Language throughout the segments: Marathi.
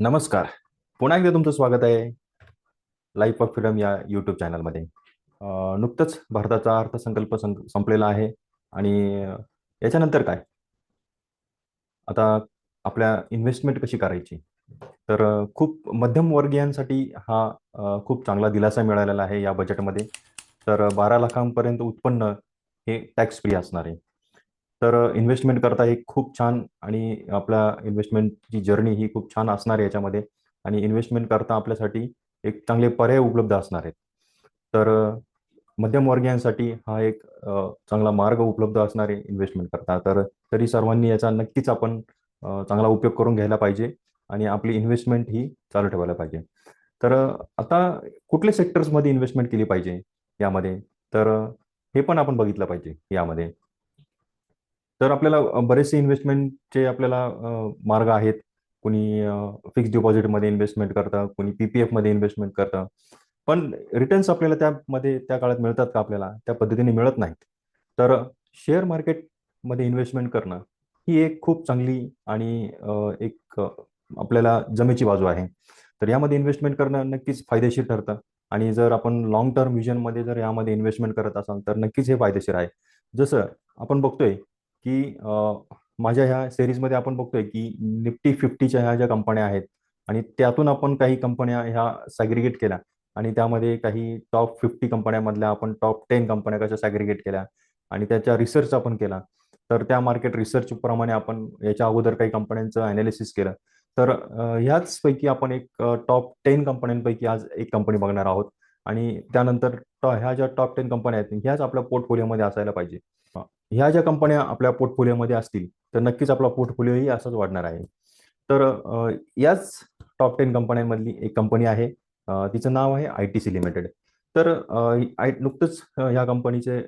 नमस्कार. पुन्हा एकदा तुमचं स्वागत आहे. लाईफ ऑफ फ्रीडम या यूट्यूब चॅनलमध्ये नुकतंच भारताचा अर्थसंकल्प संपलेला आहे आणि याच्यानंतर काय? आता आपल्या इन्व्हेस्टमेंट कशी करायची? तर खूप मध्यमवर्गीयांसाठी हा खूप चांगला दिलासा मिळालेला आहे या बजेटमध्ये तर बारा लाखांपर्यंत उत्पन्न हे टॅक्स फ्री असणार आहे. तर इन्व्हेस्टमेंट करता ही खूप छान आणि आपल्या इन्व्हेस्टमेंटची जर्नी ही खूप छान असणार आहे याच्यामध्ये आणि इन्व्हेस्टमेंट करता आपल्यासाठी एक चांगले पर्याय उपलब्ध असणार आहेत. तर मध्यमवर्गीयांसाठी हा एक चांगला मार्ग उपलब्ध असणार आहे इन्व्हेस्टमेंट करता. तर तरी सर्वांनी याचा नक्कीच आपण चांगला उपयोग करून घ्यायला पाहिजे आणि आपली इन्व्हेस्टमेंट ही चालू ठेवायला पाहिजे. तर आता कुठल्या सेक्टर्समध्ये इन्व्हेस्टमेंट केली पाहिजे यामध्ये? तर हे पण आपण बघितलं पाहिजे यामध्ये. तर आपल्याला बरेचसे इन्व्हेस्टमेंटचे आपल्याला मार्ग आहेत. कोणी फिक्स डिपॉझिटमध्ये इन्व्हेस्टमेंट करतं कोणी पीपीएफमध्ये इन्व्हेस्टमेंट करतं पण रिटर्न्स आपल्याला त्यामध्ये त्या काळात मिळतात का आपल्याला? त्या पद्धतीने मिळत नाहीत. तर शेअर मार्केटमध्ये इन्व्हेस्टमेंट करणं ही एक खूप चांगली आणि एक आपल्याला जमेची बाजू आहे. तर यामध्ये इन्व्हेस्टमेंट करणं नक्कीच फायदेशीर ठरतं. आणि जर आपण लॉंग टर्म व्हिजनमध्ये जर यामध्ये इन्व्हेस्टमेंट करत असाल तर नक्कीच हे फायदेशीर आहे. जसं आपण बघतोय की माझ्या ह्या सिरीजमध्ये आपण बघतोय की निफ्टी फिफ्टीच्या ह्या ज्या कंपन्या आहेत आणि त्यातून आपण काही कंपन्या ह्या सॅग्रिगेट केल्या आणि त्यामध्ये काही टॉप फिफ्टी कंपन्यामधल्या आपण टॉप टेन कंपन्या कशा सॅग्रिगेट केल्या आणि त्याच्या रिसर्च आपण केला. तर त्या मार्केट रिसर्च प्रमाणे आपण याच्या अगोदर काही कंपन्यांचं अनालिसिस केलं. तर ह्याच पैकी आपण एक टॉप टेन कंपन्यांपैकी आज एक कंपनी बघणार आहोत आणि त्यानंतर ह्या ज्या टॉप टेन कंपन्या आहेत ह्याच आपल्या पोर्टफोलिओमध्ये असायला पाहिजे. ह्या ज्या कंपन्या आपल्या पोर्टफोलिओमध्ये असतील तर नक्कीच आपला पोर्टफोलिओही असाच वाढणार आहे. तर याच टॉप टेन कंपन्यांमधली एक कंपनी आहे तिचं नाव आहे आय टी सी लिमिटेड तर आय नुकतंच ह्या कंपनीचे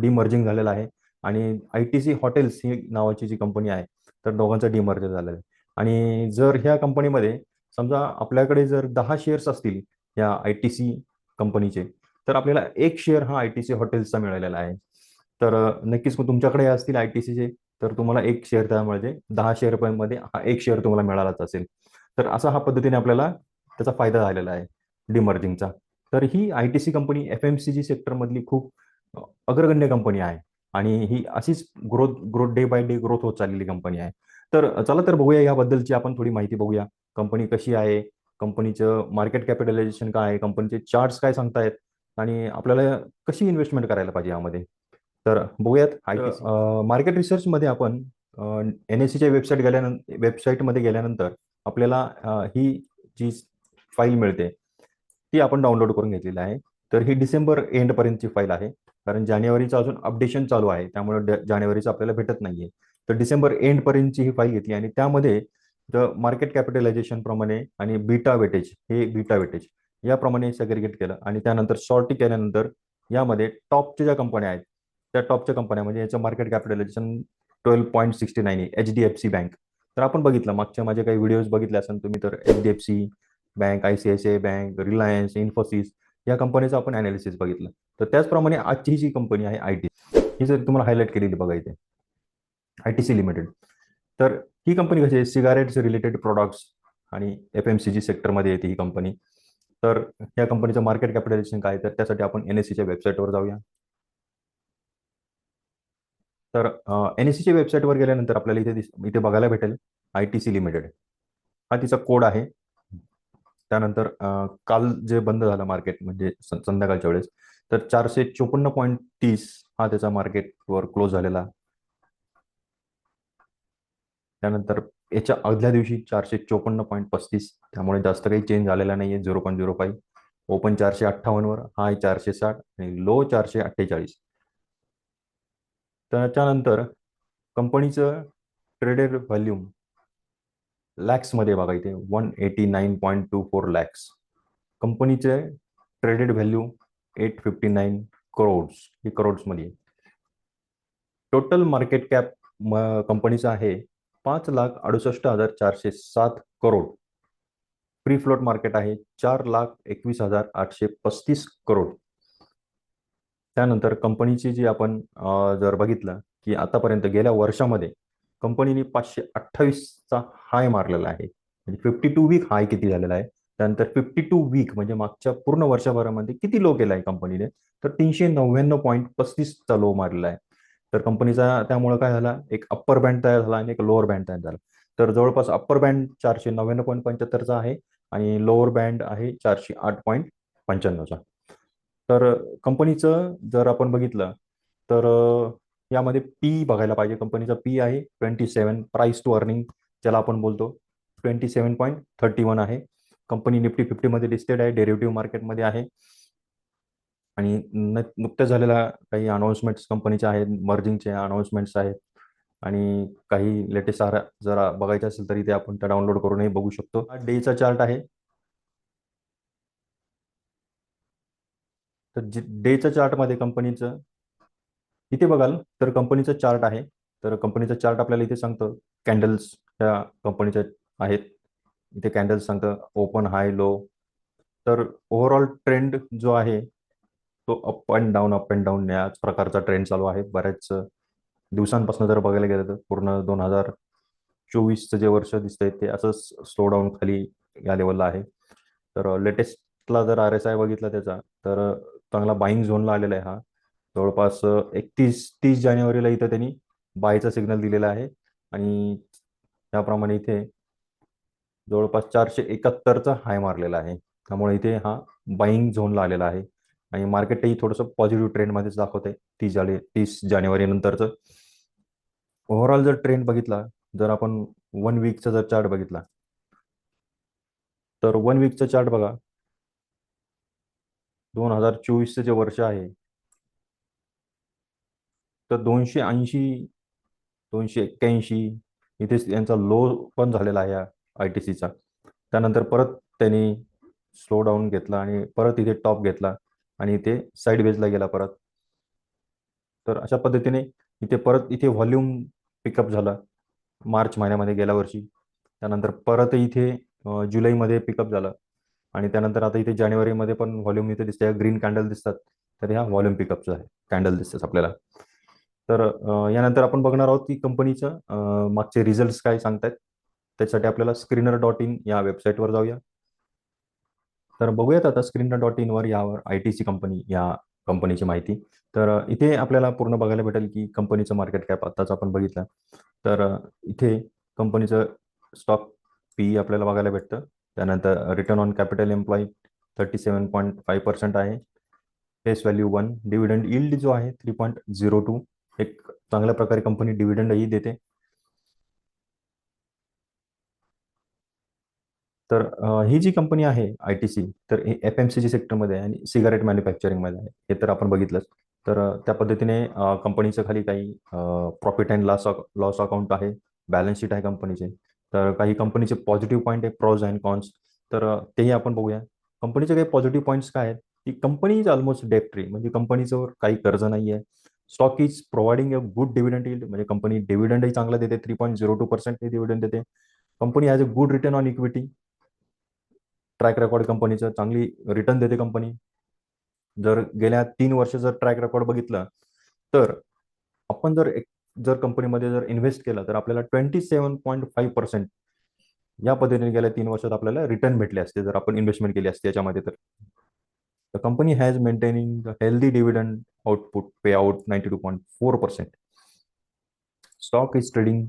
डिमर्जिंग झालेलं आहे आणि आय टी सी हॉटेल्स ही नावाची जी कंपनी आहे तर दोघांचं डिमर्जर झालेलं आहे. आणि जर ह्या कंपनीमध्ये समजा आपल्याकडे जर दहा शेअर्स असतील या आय टी सी कंपनीचे तर आपल्याला एक शेअर हा आय टी सी हॉटेल्सचा मिळालेला आहे. तर नक्कीच मग तुमच्याकडे असतील आय टी सीचे तर तुम्हाला एक शेअर त्यामध्ये दहा शेअरमध्ये हा एक शेअर तुम्हाला मिळालाच असेल. तर असा हा पद्धतीने आपल्याला त्याचा फायदा झालेला आहे डिमर्जिंगचा तर ही I T C company F M C G सेक्टरमधली खूप अग्रगण्य कंपनी आहे. आणि ही अशीच growth growth day by day growth होत चाललेली कंपनी आहे. तर चला तर बघूया याबद्दलची आपण थोडी माहिती बघूया. कंपनी कशी आहे? कंपनीचं मार्केट कॅपिटलायझेशन काय आहे? कंपनीचे चार्ट्स काय सांगतायत? आणि आपल्याला कशी इन्व्हेस्टमेंट करायला पाहिजे यामध्ये? तर बघूयात. मार्केट रिसर्चमध्ये आपण एन एस सीच्या वेबसाईट गेल्यानंतर वेबसाईटमध्ये गेल्यानंतर आपल्याला ही जी फाईल मिळते ती आपण डाउनलोड करून घेतलेली आहे. तर ही डिसेंबर एंडपर्यंतची फाईल आहे. कारण जानेवारीचं अजून अपडेशन चालू आहे. त्यामुळे जानेवारीचं आपल्याला भेटत नाहीये. तर डिसेंबर एंडपर्यंतची ही फाईल घेतली आणि त्यामध्ये मार्केट कॅपिटलायझेशन प्रमाणे आणि बीटा वेटेज हे बीटा वेटेज याप्रमाणे सेग्रिगेट केलं आणि त्यानंतर सॉर्टी केल्यानंतर यामध्ये टॉपच्या ज्या कंपन्या आहेत त्या टॉपच्या कंपन्या म्हणजे याचं market capitalisation twelve point sixty nine H D F C bank तर आपण बघितलं मागच्या माझे काही व्हिडिओज बघितले असेल तुम्ही तर H D F C bank I C I C I bank Reliance Infosys या कंपनीचं आपण अनालिसिस बघितलं. तर त्याचप्रमाणे आजची ही जी कंपनी आहे आय टी ही जर तुम्हाला हायलाईट केलेली बघा इथे. आय टी सी लिमिटेड तर ही कंपनी कशी आहे? सिगारेट्स रिलेटेड प्रोडक्ट्स आणि एफ एम सी जी सेक्टरमध्ये येते ही कंपनी तर या कंपनीचं मार्केट कॅपिटलायझेशन काय तर त्यासाठी आपण एन एस सीच्या वेबसाईटवर जाऊया. तर एन एस सीच्या वेबसाईटवर गेल्यानंतर आपल्याला इथे इथे बघायला भेटेल आय टी सी लिमिटेड हा तिचा कोड आहे. त्यानंतर काल जे बंद झालं मार्केट म्हणजे संध्याकाळच्या वेळेस तर चारशे चोपन्न पॉईंट तीस हा त्याचा मार्केटवर क्लोज झालेला. त्यानंतर याच्या आदल्या दिवशी चारशे चोपन्न पॉईंट पस्तीस त्यामुळे जास्त काही चेंज झालेला नाहीये zero point zero five. Open चारशे अठ्ठावन्नवर हाय चारशे साठ आणि लो चारशे अठ्ठेचाळीस. त्याच्यानंतर कंपनीचं ट्रेडेड व्हॅल्यूम लॅक्समध्ये बघा इथे one eighty nine point two four lakhs कंपनीचे traded value eight fifty nine crores हे करोड्समध्ये टोटल मार्केट कॅप कंपनीचं आहे पाच लाख अडुसष्ट हजार चारशे सात करोड फ्री फ्लोट मार्केट आहे चार लाख एकवीस हजार आठशे पस्तीस करोड त्यानंतर कंपनीची जी आपण जर बघितलं की आतापर्यंत गेल्या वर्षामध्ये कंपनीने पाचशे अठ्ठावीसचा हाय मारलेला आहे. म्हणजे फिफ्टी टू वीक हाय किती झालेला आहे. त्यानंतर फिफ्टी टू वीक म्हणजे मागच्या पूर्ण वर्षभरामध्ये किती लो केला आहे कंपनीने? तर तीनशे नव्याण्णव पॉईंट पस्तीसचा लो मारलेला आहे. तर कंपनीचा त्यामुळे काय झाला? एक अप्पर बँड तयार झाला आणि एक लोअर बँड तयार झाला. तर जवळपास अप्पर बँड चारशे नव्याण्णव पॉईंट पंच्याहत्तरचा आहे आणि लोअर बँड आहे चारशे आठ पॉईंट पंच्याण्णवचा तर कंपनीचं जर आपण बघितलं तर यामध्ये पी बघायला पाहिजे. कंपनीचा पी आहे twenty seven price to earning ज्याला आपण बोलतो. Twenty seven point thirty one आहे. कंपनी निफ्टी फिफ्टीमध्ये लिस्टेड आहे डेरिव्हेटिव्ह मार्केटमध्ये आहे. आणि नुकत्याच झालेल्या काही अनाऊन्समेंट्स कंपनीच्या आहेत मर्जिंगचे अनाऊन्समेंट्स आहेत. आणि काही लेटेस्ट जरा बघायचं असेल तरी ते आपण त्या डाउनलोड करूनही बघू शकतो. हा डेचा चार्ट आहे. तर डेच्या चार्टमध्ये कंपनीचं इथे बघाल तर कंपनीचं चार्ट आहे. तर कंपनीचं चार्ट आपल्याला इथे सांगतं. कॅन्डल्स ह्या कंपनीच्या आहेत. इथे कॅन्डल्स सांगतं. Open high low. तर ओव्हरऑल ट्रेंड जो आहे तो up and down up and down याच प्रकारचा ट्रेंड चालू आहे. बऱ्याच दिवसांपासून जर बघायला गेलं तर पूर्ण दोन हजार चोवीसचं जे वर्ष दिसतंय ते असंच स्लो डाऊन खाली या लेवलला आहे. तर लेटेस्टला जर आर एस आय बघितला त्याचा तर चांगला बाईंग झोनला आलेला आहे हा. जवळपास एकतीस तीस जानेवारीला इथं त्यांनी बायचा सिग्नल दिलेला आहे. आणि त्याप्रमाणे इथे जवळपास चारशे एकाहत्तरचा हाय मारलेला आहे. त्यामुळे इथे हा बाईंग झोनला आलेला आहे. आणि मार्केटही थोडंसं पॉझिटिव्ह ट्रेंडमध्येच दाखवत आहे तीस जाने तीस जानेवारी नंतरचं. ओव्हरऑल जर ट्रेंड बघितला जर आपण वन वीकचा जर चार्ट बघितला तर वन वीकचा चार्ट बघा. दोन हजार चोवीसचं जे वर्ष आहे तर दोनशे ऐंशी दोनशे एक्क्याऐंशी इथे यांचा लो पण झालेला आहे आय टी सीचा त्यानंतर परत त्यांनी स्लो डाऊन घेतला आणि परत इथे टॉप घेतला आणि इथे साईड वेजला गेला परत. तर अशा पद्धतीने इथे परत इथे व्हॉल्यूम पिकअप झाला मार्च महिन्यामध्ये गेल्या वर्षी. त्यानंतर परत इथे जुलैमध्ये पिकअप झालं. आणि त्यानंतर आता इथे जानेवारीमध्ये पण व्हॉल्यूम इथे दिसते ग्रीन कॅन्डल दिसतात. तर ह्या व्हॉल्यूम पिकअपचं आहे कॅन्डल दिसतात आपल्याला. तर यानंतर आपण बघणार आहोत की कंपनीचं मागचे रिझल्ट काय सांगतायत. त्यासाठी आपल्याला स्क्रीनर डॉट इन या वेबसाईटवर जाऊया. तर बघूयात आता स्क्रीनर डॉट इनवर यावर आय टी सी कंपनी या कंपनीची माहिती. तर इथे आपल्याला पूर्ण बघायला भेटेल की कंपनीचं मार्केट कॅप आत्ताच आपण बघितलं. तर इथे कंपनीचं स्टॉक पी आपल्याला बघायला भेटतं. त्यानंतर return on capital employee thirty seven point five percent आहे. Face value one dividend yield जो आहे थ्री पॉईंट झिरो टू एक चांगल्या प्रकारे कंपनी डिव्हिडंडही देते. तर ही जी कंपनी आहे आय टी सी तर हे एफ एम सी जी सेक्टरमध्ये आहे आणि सिगारेट मॅन्युफॅक्चरिंगमध्ये आहे. हे तर आपण बघितलंच. तर त्या पद्धतीने कंपनीचं खाली काही profit and loss loss account आहे. बॅलन्स शीट आहे कंपनीचे तर काही कंपनीचे पॉझिटिव्ह पॉईंट आहे प्रॉज अँड कॉन्स तर तेही आपण बघूया. कंपनीचे काही पॉझिटिव्ह पॉईंट्स काय आहेत? की company is almost debt free म्हणजे कंपनीचं काही कर्ज नाही आहे stock is providing a good dividend yield म्हणजे कंपनी डिव्हिडंडही चांगला देते. Three point zero two percent dividend देते. Company has a good return on equity track record कंपनीचं चांगली रिटर्न देते कंपनी जर गेल्या तीन वर्ष जर ट्रॅक रेकॉर्ड बघितलं तर आपण जर एक जर कंपनीमध्ये जर इन्व्हेस्ट केलं तर आपल्याला twenty seven point five percent या पद्धतीने गेल्या तीन वर्षात आपल्याला रिटर्न भेटले असते जर आपण इन्व्हेस्टमेंट केली असते याच्यामध्ये तर. The company has maintaining the healthy dividend output pay out ninety two point four percent stock is trading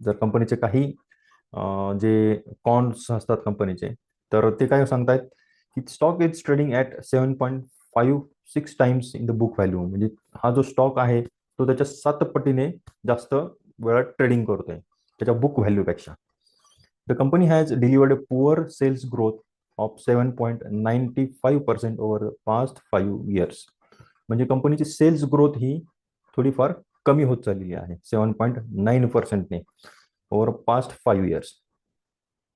जर कंपनीचे काही जे कॉन्स असतात कंपनीचे तर ते काय सांगतायत की stock is trading at seven point five six times in the book value म्हणजे हा जो स्टॉक आहे तो त्याच्या सात पटीने जास्त वेळा ट्रेडिंग करतोय त्याच्या book व्हॅल्यूपेक्षा the company has delivered poor sales growth of seven point ninety five percent over past five years म्हणजे कंपनीची सेल्स ग्रोथ ही थोडीफार कमी होत चाललेली आहे सेवन पॉईंट नाईन पर्सेंटने ओव्हर पास्ट फाईव्ह इयर्स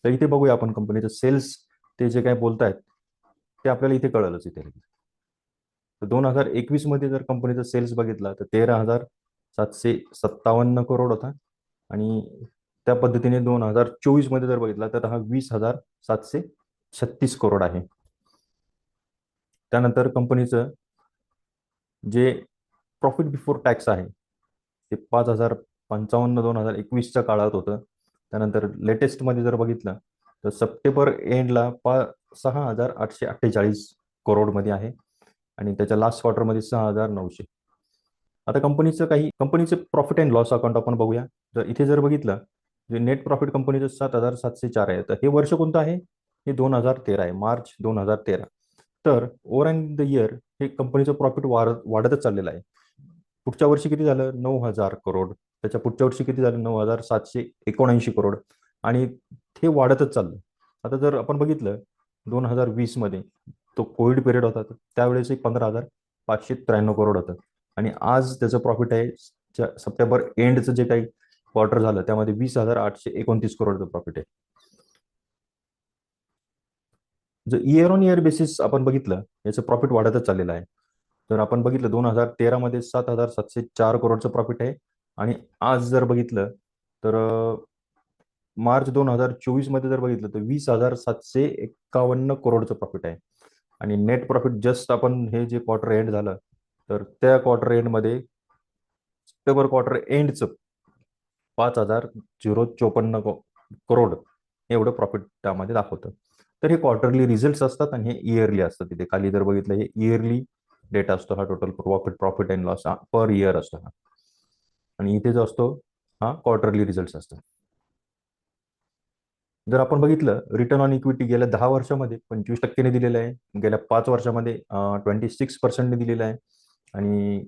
तर इथे बघूया आपण कंपनीचं सेल्स ते जे काय बोलतायत ते आपल्याला इथे कळलंच इथे. तर दोन हजार एकवीसमध्ये जर कंपनीचा सेल्स बघितला तर तेरा हजार सातशे सत्तावन्न करोड होता. आणि त्या पद्धतीने दोन हजार चोवीसमध्ये जर बघितला तर हा वीस हजार सातशे छत्तीस करोड आहे. त्यानंतर कंपनीचं जे प्रॉफिट बिफोर टॅक्स आहे ते पाच हजार पंचावन्न दोन हजार एकवीसच्या काळात होतं. त्यानंतर लेटेस्टमध्ये जर बघितलं तर सप्टेंबर एंडला पा सहा हजार आठशे अठ्ठेचाळीस करोडमध्ये आहे. आणि त्याच्या लास्ट क्वार्टरमध्ये सहा हजार नऊशे. आता कंपनीचं काही कंपनीचे प्रॉफिट अँड लॉस अकाउंट आपण बघूया. जर इथे जर बघितलं जे नेट प्रॉफिट कंपनीचं सात हजार सातशे चार आहे. तर हे वर्ष कोणतं आहे? हे दोन हजार तेरा आहे. मार्च दोन हजार तेरा. तर ओव्हर अँड द इयर हे कंपनीचं प्रॉफिट वाढतच चाललेलं आहे. पुढच्या वर्षी किती झालं? नऊ हजार करोड. त्याच्या पुढच्या वर्षी किती झालं? नऊ हजार सातशे एकोणऐंशी करोड. आणि हे वाढतच चाललं. आता जर आपण बघितलं दोन हजार वीसमध्ये तो कोविड पिरियड होता त्यावेळेस एक पंधरा हजार पाचशे त्र्याण्णव करोड होतं. आणि आज त्याचं प्रॉफिट आहे सप्टेंबर एंडचं जे काही क्वार्टर झालं त्यामध्ये वीस हजार आठशे एकोणतीस करोडचं प्रॉफिट आहे. जर इयर ऑन इयर बेसिस आपण बघितलं याचं प्रॉफिट वाढतच चाललेलं आहे. तर आपण बघितलं दोन हजार तेरामध्ये सात हजार सातशे चार करोडचं प्रॉफिट आहे. आणि आज जर बघितलं तर मार्च दोन हजार चोवीसमध्ये जर बघितलं तर वीस हजार सातशे एक्कावन्न करोडचं प्रॉफिट आहे. आणि नेट प्रॉफिट जस्ट आपण हे जे क्वार्टर एंड झालं तर त्या क्वार्टर एंडमध्ये सप्टेंबर क्वार्टर एंडचं पाच हजार झिरो चोपन्न करोड एवढं प्रॉफिट त्यामध्ये दाखवतं. तर हे क्वार्टरली रिझल्ट असतात आणि हे इयरली असतात तिथे खाली जर बघितलं हे इयरली डेटा असतो हा total profit profit and loss हा पर इयर असतो हा. आणि इथे जो असतो हा क्वार्टरली रिझल्ट असतात. जर आपण बघितलं रिटर्न ऑन इक्विटी गेल्या दहा वर्षामध्ये पंचवीस टक्क्याने दिलेलं आहे. गेल्या पाच वर्षामध्ये ट्वेंटी सिक्स पर्सेंटने दिलेलं आहे. आणि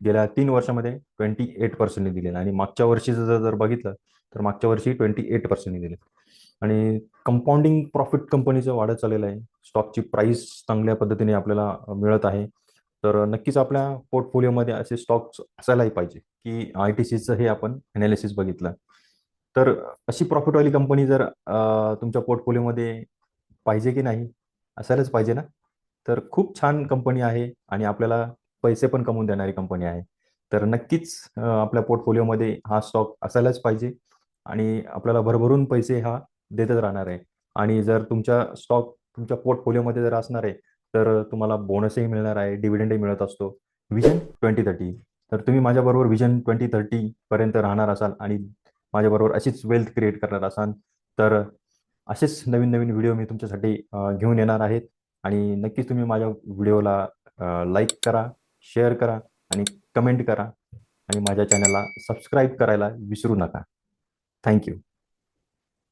गेल्या तीन वर्षामध्ये ट्वेंटी एट पर्सेंटने दिलेलं आहे. आणि मागच्या वर्षीचं जर जर बघितलं तर मागच्या वर्षी ट्वेंटी एट पर्सेंटने दिले आणि कंपाऊंडिंग प्रॉफिट कंपनीचं वाढत चाललेलं आहे. स्टॉकची प्राइस चांगल्या पद्धतीने आपल्याला मिळत आहे. तर नक्कीच आपल्या पोर्टफोलिओमध्ये असे स्टॉक्स असायलाही पाहिजे. की आय टी सीचं हे आपण अनालिसिस बघितलं. तर अशी प्रॉफिटवाली कंपनी जर तुमच्या पोर्टफोलिओमध्ये पाहिजे की नाही असायलाच पाहिजे ना? तर खूप छान कंपनी आहे आणि आपल्याला पैसे पण कमवून देणारी कंपनी आहे. तर नक्कीच आपल्या पोर्टफोलिओमध्ये हा स्टॉक असायलाच पाहिजे आणि आपल्याला भरभरून पैसे हा देतच राहणार आहे. आणि जर तुमच्या स्टॉक तुमच्या पोर्टफोलिओमध्ये जर असणार आहे तर तुम्हाला बोनसही मिळणार आहे डिव्हिडंडही मिळत असतो. विजन ट्वेंटी थर्टी तर तुम्ही माझ्याबरोबर विजन ट्वेंटी थर्टी पर्यंत राहणार असाल आणि माझ्याबरोबर अशीच वेल्थ क्रिएट करणार असाल तर असेच नवीन नवीन व्हिडिओ मी तुमच्यासाठी घेऊन येणार आहेत आणि नक्कीच तुम्ही माझ्या व्हिडिओला लाईक करा शेअर करा आणि कमेंट करा. आणि माझ्या चॅनलला सबस्क्राईब करायला विसरू नका. थँक्यू